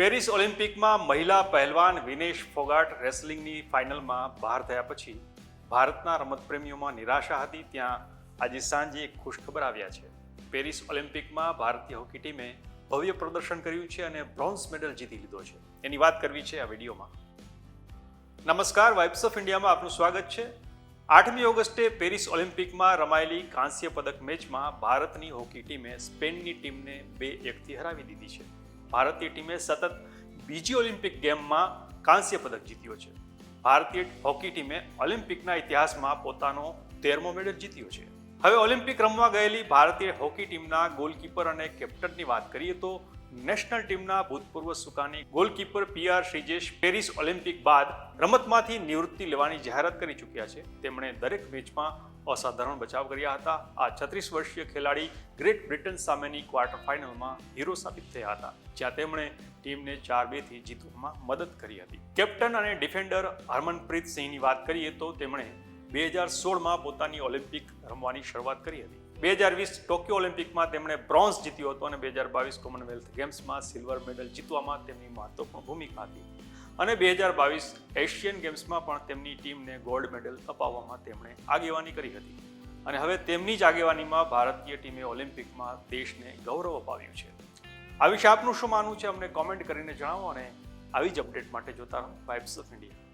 Paris ઓલિમ્પિકમાં મહિલા પહેલવાન વિનેશ ફોગાટ રેસલિંગની ફાઇનલમાં બહાર થયા પછી ભારતના રમતપ્રેમીઓમાં નિરાશા હતી. ત્યાં આજે સાંજે એક ખુશખબર આવ્યા છે. પેરિસ ઓલિમ્પિકમાં ભારતીય હોકી ટીમે ભવ્ય પ્રદર્શન કર્યું છે અને બ્રોન્ઝ મેડલ જીતી લીધો છે. એની વાત કરવી છે આ વિડીયોમાં. નમસ્કાર, વાઇબ્સ ઓફ ઇન્ડિયામાં આપનું સ્વાગત છે. આઠમી ઓગસ્ટે પેરિસ ઓલિમ્પિકમાં રમાયેલી કાંસ્ય પદક મેચમાં ભારતની હોકી ટીમે સ્પેનની ટીમને બે એકથી હરાવી દીધી છે. ભારતીય ટીમે સતત બીજી ઓલિમ્પિક ગેમમાં કાંસ્ય પદક જીત્યો છે. ભારતીય હોકી ટીમે ઓલિમ્પિકના ઇતિહાસમાં પોતાનો તેરમો મેડલ જીત્યો છે. હવે ઓલિમ્પિક રમવા ગયેલી ભારતીય હોકી ટીમના ગોલકીપર અને કેપ્ટનની વાત કરીએ તો નેશનલ ટીમના ભૂતપૂર્વ સુકાની goalkeeper PR Sreejesh Paris Olympic બાદ રમતમાંથી નિવૃત્તિ લેવાની જાહેરાત કરી ચૂક્યા છે. તેમણે દરેક મેચમાં અસાધારણ બચાવ કર્યા હતા. આ છત્રીસ વર્ષીય ખેલાડી ગ્રેટ બ્રિટન સામેની ક્વાર્ટર ફાઇનલમાં હીરો સાબિત થયા હતા, જ્યાં તેમણે ટીમને ચાર બેથી જીતવામાં મદદ કરી હતી. કેપ્ટન અને ડિફેન્ડર હરમનપ્રીત સિંહની વાત કરીએ તો તેમણે બે હજાર સોળમાં પોતાની ઓલિમ્પિક રમવાની શરૂઆત કરી હતી. બે હજાર વીસ ટોક્યો ઓલિમ્પિકમાં તેમણે બ્રોન્ઝ જીત્યો હતો અને બે હજાર બાવીસ કોમનવેલ્થ ગેમ્સમાં સિલ્વર મેડલ જીતવામાં તેમની મહત્વપૂર્ણ ભૂમિકા હતી. અને બે હજાર બાવીસ એશિયન ગેમ્સમાં પણ તેમની ટીમને ગોલ્ડ મેડલ અપાવવામાં તેમણે આગેવાની કરી હતી. અને હવે તેમની જ આગેવાનીમાં ભારતીય ટીમે ઓલિમ્પિકમાં દેશને ગૌરવ અપાવ્યું છે. આ વિશે આપનું શું માનવું છે અમને કોમેન્ટ કરીને જણાવો અને આવી જ અપડેટ માટે જોતા રહો વાઇબ્સ ઓફ ઇન્ડિયા